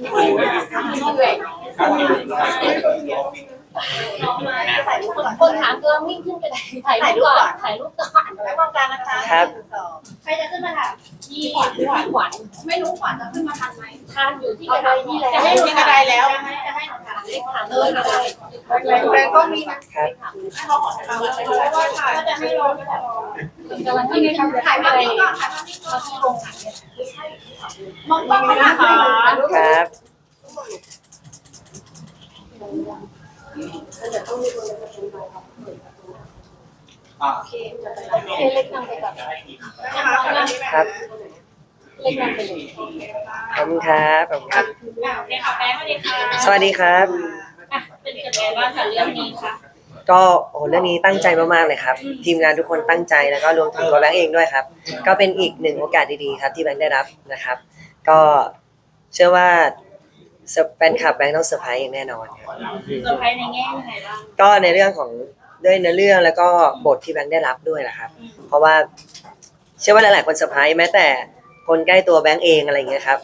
เป็นยังไงบ้างเหนื่อยคนถามก็วิ่งขึ้นไปถ่ายรูปก่อนถ่ายรูปก่อนแล้วมองการนะคะครับใครจะขึ้นมาถามที่ขวัญขวัญขวัญไม่รู้ขวัญจะขึ้นมาทันไหมทานอยู่ที่กระไดนี่แหละจะให้หนูกระไดแล้วจะให้หนูถามเล็กถามเลยแรงก็มีนะครับให้เราขอถามว่าก็จะให้ลงแต่วันที่ไม่ทำถ่ายมาเลยเขาที่โรงหนังเนี่ย มองกล้องนะคะครับเล็กนำไปก่อนครับเล็กนำไปเลยขอบคุณครับขอบคุณครับเด็กขับแบงสวัสดีค่ะสวัสดีครับเป็นยังไงบ้างคะเรื่องนี้คะก็โอ้เรื่องนี้ตั้งใจมากๆเลยครับ ทีมงานทุกคนตั้งใจแล้วก็รวมถึงตัวแบงค์เองด้วยครับ ก็เป็นอีกหนึ่งโอกาสดีๆครับที่แบงค์ได้รับนะครับ ก็เชื่อว่าแฟนคลับแบงค์ต้องเซอร์ไพรส์อย่างแน่นอนครับเซอร์ไพรส์ในแง่ยังไงบ้างก็ในเรื่องของด้วยเนื้อเรื่องแล้วก็บทที่แบงค์ได้รับด้วยแหละครับ เพราะว่าเชื่อว่าหลายๆคนเซอร์ไพรส์แม้แต่คนใกล้ตัวแบงค์เองอะไรอย่างเงี้ยครับ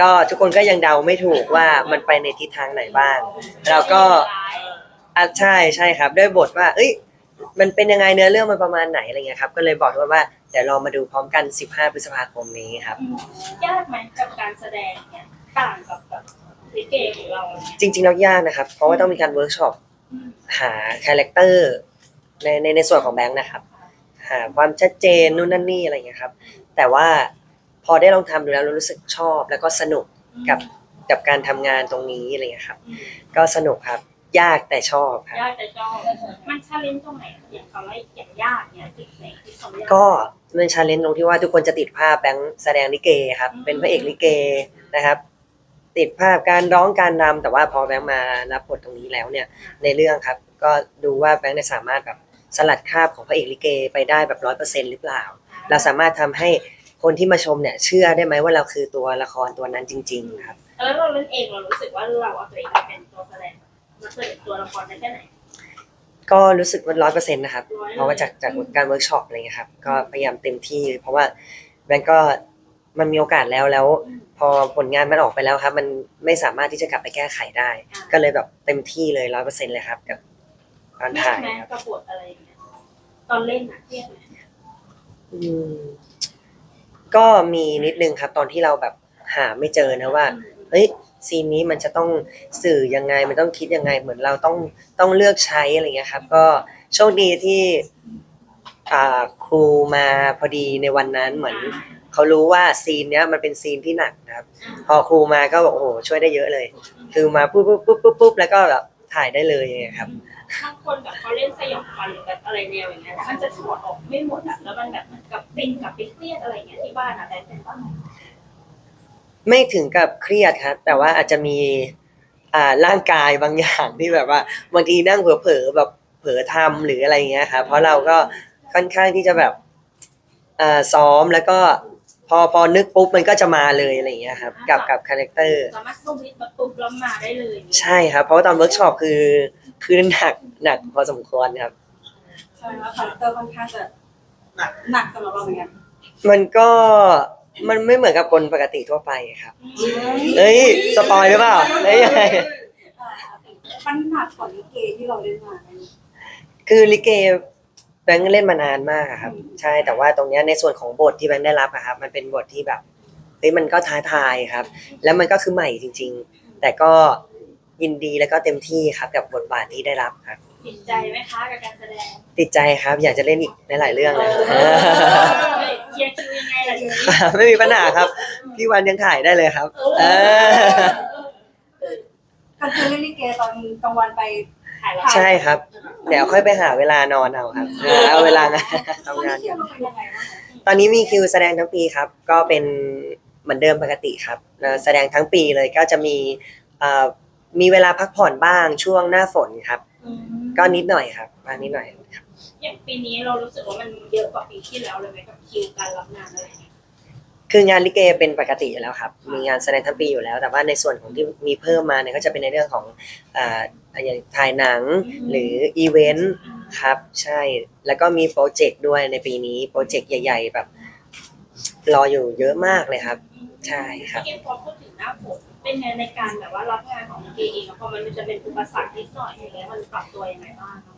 ก็ทุกคนก็ยังเดาไม่ถูกว่ามันไปในทิศทางไหนบ้างเราก็อะใช่ใช่ครับ ด้วยบทว่า เอ้ย มันเป็นยังไงเนื้อเรื่องมันประมาณไหนอะไรเงี้ยครับ ก็เลยบอกทุกคนว่า เดี๋ยวเรามาดูพร้อมกัน 15 พฤษภาคมนี้ครับ ยากไหมกับการแสดงเนี่ยต่างกับแบบลิเกของเราเนี่ยจริงๆแล้วยากนะครับ เพราะว่าต้องมีการเวิร์กช็อปหาคาแรคเตอร์ในในในส่วนของแบงค์นะครับ หาความชัดเจนนู่นนั่นนี่อะไรอย่างเงี้ยครับ แต่ว่าพอได้ลองทำดูแล้วเรารู้สึกชอบแล้วก็สนุก กับ กับการทำงานตรงนี้อะไรเงี้ยครับก็สนุกครับ ยากแต่ชอบครับ ยากแต่ชอบ มันชาเลนจ์ตรงไหนอย่างคำว่าอย่างยากเนี่ยจุดไหนที่เขายากก็มันชาเลนจ์ตรงที่ว่าทุกคนจะติดภาพแบงค์แสดงลิเกครับเป็นพระเอกลิเกนะครับ ติดภาพการร้องการรำแต่ว่าพอแบงค์มารับบทตรงนี้แล้วเนี่ย ในเรื่องครับ ก็ดูว่าแบงค์เนี่ยสามารถแบบสลัดคราบของพระเอกลิเกไปได้แบบร้อยเปอร์เซ็นต์หรือเปล่า เราสามารถทำให้คนที่มาชมเนี่ยเชื่อได้ไหมว่าเราคือตัวละครตัวนั้นจริง ๆ ครับ แล้วเราเล่นเองเรารู้สึกว่าเราเอาตัวเองมาเป็นตัวแสดง มาเป็นตัวละครได้แค่ไหน ก็รู้สึกว่าร้อยเปอร์เซ็นต์นะครับ เพราะว่าจากจากการเวิร์กช็อปอะไรเงี้ยครับ ก็พยายามเต็มที่ เพราะว่าแบงก์ก็มันมีโอกาสแล้วแล้ว พอผลงานมันออกไปแล้วครับ มันไม่สามารถที่จะกลับไปแก้ไขได้ ก็เลยแบบเต็มที่เลยร้อยเปอร์เซ็นต์เลยครับกับการเครียถ่าดยไหมครับกับบทอะไรอย่างเงี้ยตอนเล่นอะเครียดไหมอืมก็มีนิดนึงครับ ตอนที่เราแบบหาไม่เจอนะว่า เฮ้ยซีนนี้มันจะต้องสื่อยังไงมันต้องคิดยังไง เหมือนเราต้องต้องเลือกใช้อะไรเงี้ยครับ ก็โชคดีที่ครูมาพอดีในวันนั้นเหมือนเขารู้ว่าซีนเนี้ยมันเป็นซีนที่หนักนะครับ พอครูมาก็บอกโอ้โหช่วยได้เยอะเลย คือมาปุ๊บปุ๊บปุ๊บปุ๊บปุ๊บแล้วก็แบบถ่ายได้เลยอย่างเงี้ยครับบางคนแบบเขาเล่นสยองขวัญหรือแบบอะไรแนวอย่างเงี้ยมันจะถอดออกไม่หมดอะแล้วมันแบบเหมือนกับติดกับไปเครียดอะไรเงี้ยที่บ้านอะแต่แต่ว่าน ไม่ถึงกับเครียดครับแต่ว่าอาจจะมีอ่าร่างกายบางอย่างที่แบบว่าบางทีนั่งเผลอๆแบบเผลอทำหรืออะไรเงี้ยครับเพราะเราก็ค่อนข้างที่จะแบบอ่าซ้อมแล้วก็พอพอนึกปุ๊บมันก็จะมาเลยอะไรเงี้ยครับกับกับคาแรคเตอร์ สามารถสู้วิทย์มาปุ๊บแล้วมาได้เลยใช่ครับ เพราะว่าตอนเวิร์กช็อปคือคือหนักหนักพอสมควรครับ ใช่แล้วคาแรคเตอร์ค่อนข้างจะหนักหนักสำหรับเราเหมือนกัน มันก็ มันไม่เหมือนกับคนปกติทั่วไปครับ เฮ้ยสปอยหรือเปล่าเฮ้ยยังไงมันหนักกว่าลิเกที่เราเล่นมาไหมคือลิเกแบงค์เล่นมานานมากอะครับ ใช่แต่ว่าตรงเนี้ยในส่วนของบทที่แบงค์ได้รับอะครับ มันเป็นบทที่แบบเฮ้ยมันก็ท้าทายครับ แล้วมันก็คือใหม่จริง ๆ แต่ก็ยินดีแล้วก็เต็มที่ครับกับบทบาทที่ได้รับครับ ติดใจไหมคะกับการแสดงติดใจครับอยากจะเล่นอีกหลายๆเรื่องเลยเคลียร์คิวยังไงล่ะทีนี้ไม่มีปัญหาครับ พี่วันยังถ่ายได้เลยครับ เออ ก็คือเล่นลิเกตอนกลางวันไปถ่ายละใช่ครับ เดี๋ยวค่อยไปหาเวลานอนเอาครับเอาเวลางานทำงานเที่ยวเราเป็นยังไงบ้างคะตอนนี้มีคิวแสดงทั้งปีครับ ก็เป็นเหมือนเดิมปกติครับแล้วแสดงทั้งปีเลยก็จะมีเอ่อมีเวลาพักผ่อนบ้างช่วงหน้าฝนครับ ก็นิดหน่อยครับบ้างนิดหน่อยครับอย่างปีนี้เรารู้สึกว่ามันเยอะกว่าปีที่แล้วเลยไหมกับคิวการรับงานอะไรเงี้ยคืองานลิเกเป็นปกติอยู่แล้วครับ มีงานแสดงทั้งปีอยู่แล้ว แต่ว่าในส่วนของที่มีเพิ่มมาเนี่ยก็จะเป็นในเรื่องของอ่าอย่างถ่ายหนังหรืออีเวนต์ครับใช่แล้วก็มีโปรเจกต์ด้วยในปีนี้โปรเจกต์ใหญ่ ๆ แบบ รออยู่เยอะมากเลยครับ ใช่ครับ เมื่อกี้พอพูดถึงหน้าฝน เป็นไงในการแบบว่ารับงานของเกเองอะพอมันจะเป็นอุปสรรคนิดหน่อยอย่างเงี้ยมันปรับตัวยังไงบ้างคะ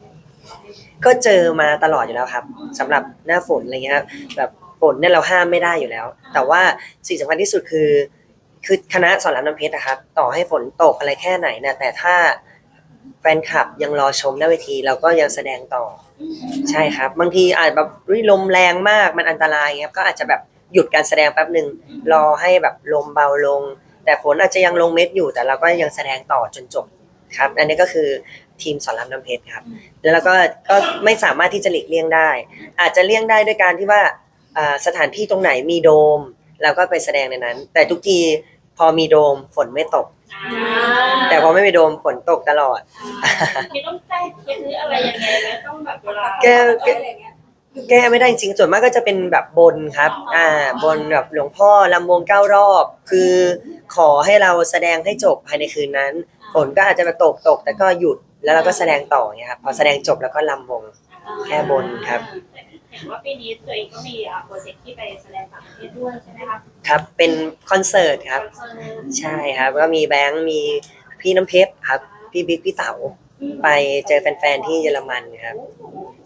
ก็เจอมาตลอดอยู่แล้วครับสำหรับหน้าฝนอะไรเงี้ยครับแบบฝนเนี่ยเราห้ามไม่ได้อยู่แล้ว แต่ว่าสิ่งสำคัญที่สุดคือ คือคณะสอนรามน้ำเพชรนะครับ ต่อให้ฝนตกอะไรแค่ไหนนะแต่ถ้าแฟนคลับยังรอชมหน้าเวทีเราก็ยังแสดงต่อ ใช่ครับ บางทีอาจแบบอุ๊ยลมแรงมากมันอันตรายครับก็อาจจะแบบหยุดการแสดงแป๊บหนึ่งรอให้แบบลมเบาลง แต่ฝนอาจจะยังลงเม็ดอยู่ แต่เราก็ยังแสดงต่อจนจบครับ อันนี้ก็คือทีมสอนรามน้ำเพชรครับ แล้วเราก็ก็ไม่สามารถที่จะหลีกเลี่ยงได้ อาจจะเลี่ยงได้ด้วยการที่ว่าอ่าสถานที่ตรงไหนมีโดมเราก็ไปแสดงในนั้น แต่ทุกทีพอมีโดมฝนไม่ตก แต่พอไม่มีโดมฝนตกตลอดพี่ต้องแก้เคล็ดหรืออะไรยังไงไหมต้องแบบเวลาแก้ แก้ไม่ได้จริงส่วนมากก็จะเป็นแบบบนครับ อ่า บนแบบหลวงพ่อลำวงเก้ารอบ คือขอให้เราแสดงให้จบภายในคืนนั้นฝนก็อาจจะมาตกตก แต่ก็หยุดแล้วเราก็แสดงต่อเนี่ยครับพอแสดงจบแล้วก็ลำวงแก้บนครับเห็นว่าปีนี้ตัวเองก็มีอ่าโปรเจกต์ที่ไปแสดงต่างประเทศด้วยใช่ไหมคะครับเป็นคอนเสิร์ตครับคอนเสิร์ตใช่ครับก็มีแบงค์มีพี่น้ำเพชรครับ พี่บิ๊กพี่เต๋า ไปเจอแฟนๆที่เยอรมันครับ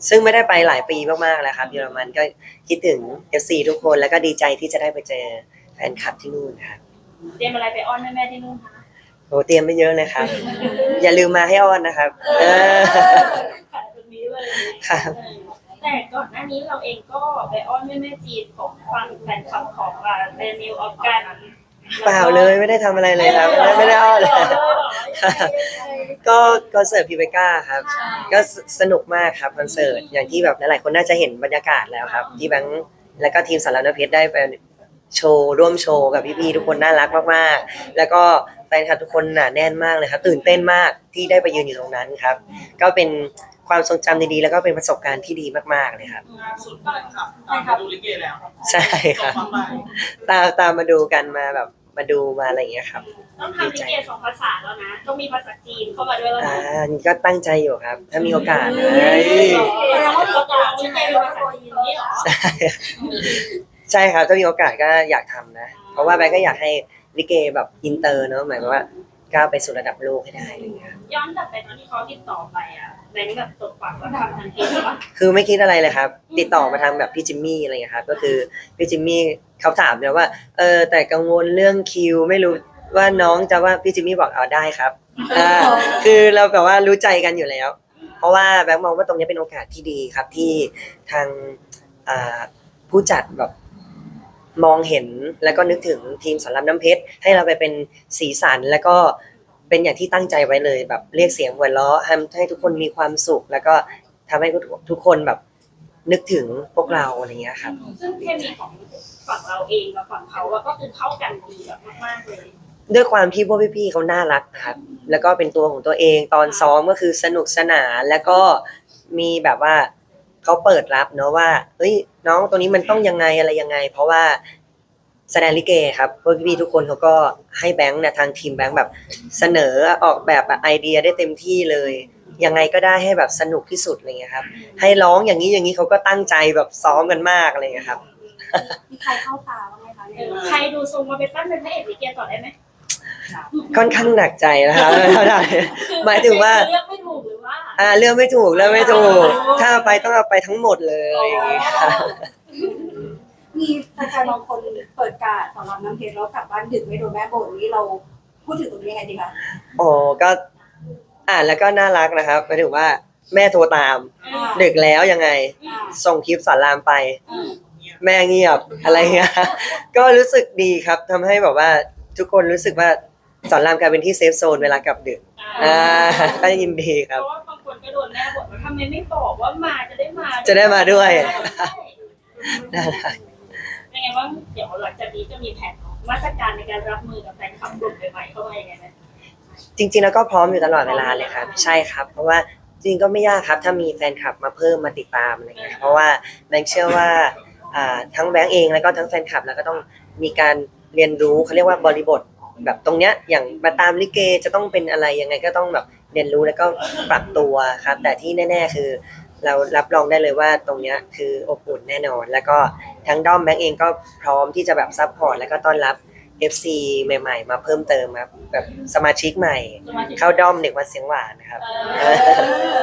ซึ่งไม่ได้ไปหลายปีมากๆแล้วครับ เยอรมันก็คิดถึง FC ทุกคนแล้วก็ดีใจที่จะได้ไปเจอแฟนคลับที่นู่นครับเตรียมอะไรไปอ้อนแม่ๆที่นู่นคะโหเตรียมไม่เยอะเลยครับ อย่าลืมมาให้อ้อนนะครับเออขายตรงนี้เลยครับเออแต่ก่อนหน้านี้เราเองก็ไปอ้อนแม่ๆจีนของฟังแฟนคลับของอ่าเดนิวออฟกัน เปล่าเลยไม่ได้ทำอะไรเลยครับ ไม่ได้ไม่ได้อ้อนเลยก็คอนเสิร์ตพีเบก้าครับ ก็สสนุกมากครับคอนเสิร์ตอย่างที่แบบหลายๆคนน่าจะเห็นบรรยากาศแล้วครับ ที่แบงค์แล้วก็ทีมสารนเพชรได้ไปโชว์ร่วมโชว์กับพี่ๆทุกคนน่ารักมากๆ แล้วก็แฟนคลับทุกคนหนาแน่นมากเลยครับ ตื่นเต้นมากที่ได้ไปยืนอยู่ตรงนั้นครับ ก็เป็นความทรงจำดีๆแล้วก็เป็นประสบการณ์ที่ดีมากๆเลยครับล่าสุดแฟนคลับตามมาดูลิเกแล้ว ใช่ครับส่งมาไปตามตามมาดูกันมาแบบ มาดูมาอะไรอย่างเงี้ยครับ ต้องทำลิเกสองภาษาแล้วนะ ต้องมีภาษาจีนเข้ามาด้วยแล้วอ่านะนี่ก็ตั้งใจอยู่ครับ ถ้ามีโอกาสนะเฮ้เฮ้ยแสดงว่าเราจะลิเกเป็นภาษาจีนนี่เหรอใช่ใช่ครับ ถ้ามีโอกาสก็อยากทำนะ เพราะว่าแบงก์ก็อยากให้ลิเกแบบอินเตอร์เนอะหมายความว่า ก้าวไปสู่ระดับโลกให้ได้อะไรอย่างเงี้ยครับย้อนกลับไปตอนที่เขาติดต่อไปอะแบงค์แบบตกปากแล้วทำทันทีหรือเปล่าคือไม่คิดอะไรเลยครับ ติดต่อมาทางแบบพี่จิมมี่อะไรอย่างเงี้ยครับก็คือพี่จิมมี่เขาถามเลยว่าเออแต่กังวลเรื่องคิวไม่รู้ว่าน้องจะว่าพี่จิมมี่บอกเอาได้ครับอ่าคือเราแบบว่ารู้ใจกันอยู่แล้ว เพราะว่าแบงค์มองว่าตรงนี้เป็นโอกาสที่ดีครับที่ทางอ่าผู้จัดแบบ มองเห็นแล้วก็นึกถึงทีมสอนรามน้ำเพชรให้เราไปเป็นสีสันแล้วก็เป็นอย่างที่ตั้งใจไว้เลยแบบเรียกเสียงหัวเราะทำให้ทุกคนมีความสุข แล้วก็ทำให้ทุกคนแบบนึกถึงพวกเราอะไรเงี้ยครับ ซึ่งเคมีของฝั่งเราเองกับฝั่งเขาอะก็คือเข้ากันดีแบบมากๆเลย ด้วยความที่พวกพี่ๆเขาน่ารักนะครับ แล้วก็เป็นตัวของตัวเองตอนซ้อมก็คือสนุกสนานแล้วก็มีแบบว่าเขาเปิดรับเนาะว่าเฮ้ย น้องตัวนี้มันต้องยังไงอะไรยังไง เพราะว่าแสดงลิเกครับพวกพี่ๆทุกคนเขาก็ให้แบงค์นะทางทีมแบงค์แบบเสนอออกแบบไอเดียได้เต็มที่เลยยังไงก็ได้ให้แบบสนุกที่สุดอะไรเงี้ยครับ ให้ร้องอย่างนี้อย่างนี้เขาก็ตั้งใจแบบซ้อมกันมากอะไรเงี้ยครับ มีใครเข้าตาบ้างไหมคะเออใครดูทรงมาเป็นปั้นเป็นพระเอกลิเกต่อได้ไหมค่อนข้างหนักใจนะครับเท่าไหร่หมายถึงว่า เลือกไม่ถูกหรือ ว่าอ่าเลือกไม่ถูกเลือกไม่ถูก ถ้าเอาไปต้องเอาไปทั้งหมดเลยอย่างเงี้ยครับมีแฟนๆบางคนเปิดการสำหรับน้ำเพชรแล้วกลับบ้านดึกไม่โดนแม่บ่นนี่เราพูดถึงตรงนี้ยังไงดีคะโอ้ก็อ่านแล้วก็น่ารักนะครับหมายถึงว่าแม่โทรตาม อ่าดึกแล้วยังไง อ่าส่งคลิปสอนรามไป อืมแม่เงียบอะไรเงี้ย ก็รู้สึกดีครับทำให้แบบว่าทุกคนรู้สึกว่าสอนรามกลายเป็นที่เซฟโซนเวลากลับดึกอ่าก็ยินดีคเพรับ ราะว่า บางคนก็โดนแม่บ่นว่าทำไมไม่บอกว่ามาจะได้มาจะได้มาด้วยใช่น่ารัก เป็นไงบ้างเดี๋ยวหลังจากนี้จะมีแผนมาตรการในการรับมือกับแฟนคลับกลุ่มใหม่ๆเข้ามายังไงไหมจริงๆแล้วก็พร้อมอยู่ตลอดเวลาเลยครับ ใช่ครับ เพราะว่าจริงๆก็ไม่ยากครับ ถ้ามีแฟนคลับมาเพิ่มมาติดตามอะไรเงี้ยเพราะว่าแบงค์เชื่อว่าอ่าทั้งแบงค์เองแล้วก็ทั้งแฟนคลับแล้วก็ต้องมีการเรียนรู้เขาเรียกว่าบริบทแบบตรงเนี้ยอย่างมาตามลิเกจะต้องเป็นอะไรยังไงก็ต้องแบบ เรียนรู้แล้วก็ปรับตัวครับ แต่ที่แน่ ๆ คือ เรารับรองได้เลยว่าตรงเนี้ยคืออบอุ่นแน่นอน แล้วก็ทั้งด้อมแบงก์เองก็พร้อมที่จะแบบซัพพอร์ตแล้วก็ต้อนรับ FC ใหม่ๆ มาเพิ่มเติมครับแบบสมาชิกใหม่สมาธิเข้าด้อมเด็กวัดเสียงหวานนะครับเอ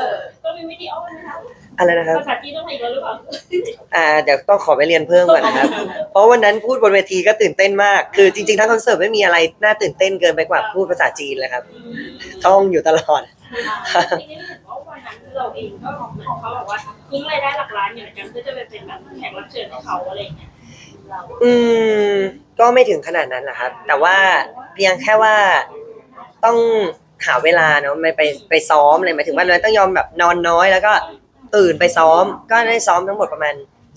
อต้องมีวิธีอ้อนไหมคะอะไรนะครับภาษาจีนต้องมีอีกแล้วหรือเปล่าอ่าเดี๋ยวต้องขอไปเรียนเพิ่มก่อนนะครับ เพราะวันนั้นพูดบนเวทีก็ตื่นเต้นมาก คือจริงๆทั้งคอนเสิร์ตไม่มีอะไรน่าตื่นเต้นเกินไปกว่าพูดภาษาจีนเลยครับท่องอยู่ตลอด ทีนี้เห็นว่าวันนั้นเราเองก็เหมือนเขาบอกว่าทิ้งรายได้หลักล้านอยู่เหมือนกันเพื่อจะไปเป็นแบบแขกรับเชิญให้เขาอะไรอย่างเงี้ยเรา อืม ก็ไม่ถึงขนาดนั้นแหละครับ แต่ว่าเพียงแค่ว่าต้องหาเวลาเนาะไม่ไปไปซ้อมเลยหมายถึงว่าเราต้องยอมแบบนอนน้อย แล้วก็ตื่นไปซ้อม ก็ได้ซ้อมทั้งหมดประมาณ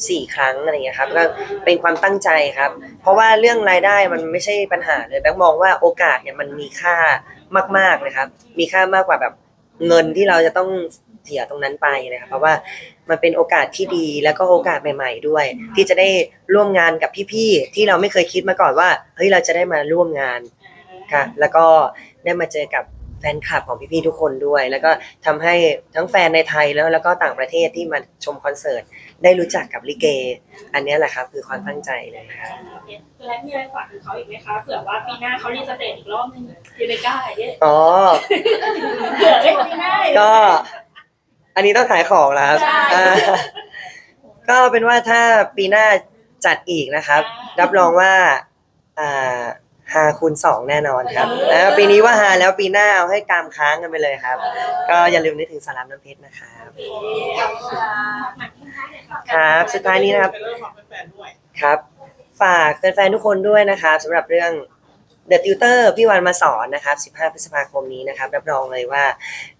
สี่ครั้งอะไรเงี้ยครับก็เป็นความตั้งใจครับ เพราะว่าเรื่องรายได้มันไม่ใช่ปัญหาเลยแบงค์มองว่าโอกาสเนี่ยมันมีค่ามากๆเลยครับ มีค่ามากกว่าแบบเงินที่เราจะต้อง เสียตรงนั้นไปนะครับเพราะว่ามันเป็นโอกาสที่ดีแล้วก็โอกาสใหม่ ๆ ด้วย ที่จะได้ร่วมงานกับพี่ๆที่เราไม่เคยคิดมาก่อนว่าเฮ้ยเราจะได้มาร่วมงานค่ะแล้วก็ได้มาเจอกับแฟนคลับของพี่ๆทุกคนด้วย แล้วก็ทำให้ทั้งแฟนในไทยแล้วแล้วก็ต่างประเทศที่มาชมคอนเสิร์ตได้รู้จักกับลิเก อันเนี้ยแหละครับคือความตั้งใจเลยครับและมีอะไรฝากถึงเขาอีกไหมคะเผื่อว่าปีหน้าเขารีสเตจอีกรอบนึงเรเบก้าเนี่ยอ๋อเผื่อได้ปีหน้าก็ อันนี้ต้องขายของแล้วครับใช่ อ่าก็เป็นว่าถ้าปีหน้าจัดอีกนะครับ รับรองว่าอ่าฮาคูณสองแน่นอนครับแล้วปีนี้ว่าฮาแล้วปีหน้าเอาให้กามค้างกันไปเลยครับ ก็อย่าลืมนึกถึงสารามน้ำเพชรนะครับ ครับสุดท้ายนี้นะครับเป็นเรื่องของแฟนๆด้วย ครับ ฝากแฟนๆทุกคนด้วยนะครับสำหรับเรื่อง The Tutor พี่วันมาสอนนะครับ 15 พฤษภาคมนี้นะครับ รับรองเลยว่า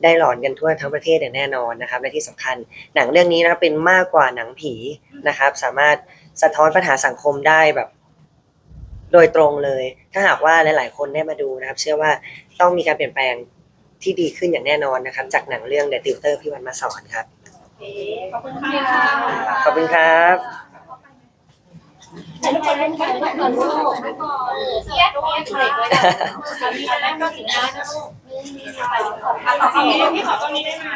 ได้หลอนกันทั่วทั้งประเทศอย่างแน่นอนนะครับ และที่สำคัญหนังเรื่องนี้นะครับเป็นมากกว่าหนังผีนะครับ สามารถสะท้อนปัญหาสังคมได้แบบ โดยตรงเลย ถ้าหากว่าหลาย ๆ คนได้มาดูนะครับ เชื่อว่าต้องมีการเปลี่ยนแปลงที่ดีขึ้นอย่างแน่นอนนะครับ จากหนังเรื่อง The Tutor พี่วันมาสอนครับขอบคุณค่ะขอบคุณครับ ทุกคนเล่นกันทุกคนลูกเสียดเสียดเลยด้วยนะมีอะไรก็ถึงได้นะลูกขอตรงนี้พี่ขอตรงนี้ได้ไหม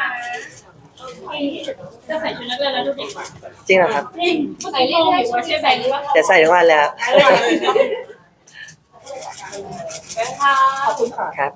จะใส่ชุดนักเรียนแล้วดูเด็กกว่าจริงเหรอครับจริงใส่เรื่อยๆว่าใช่แบงค์หรือว่าเดี๋ยวใส่ทุกวันแล้วขอบคุณค่ะครับ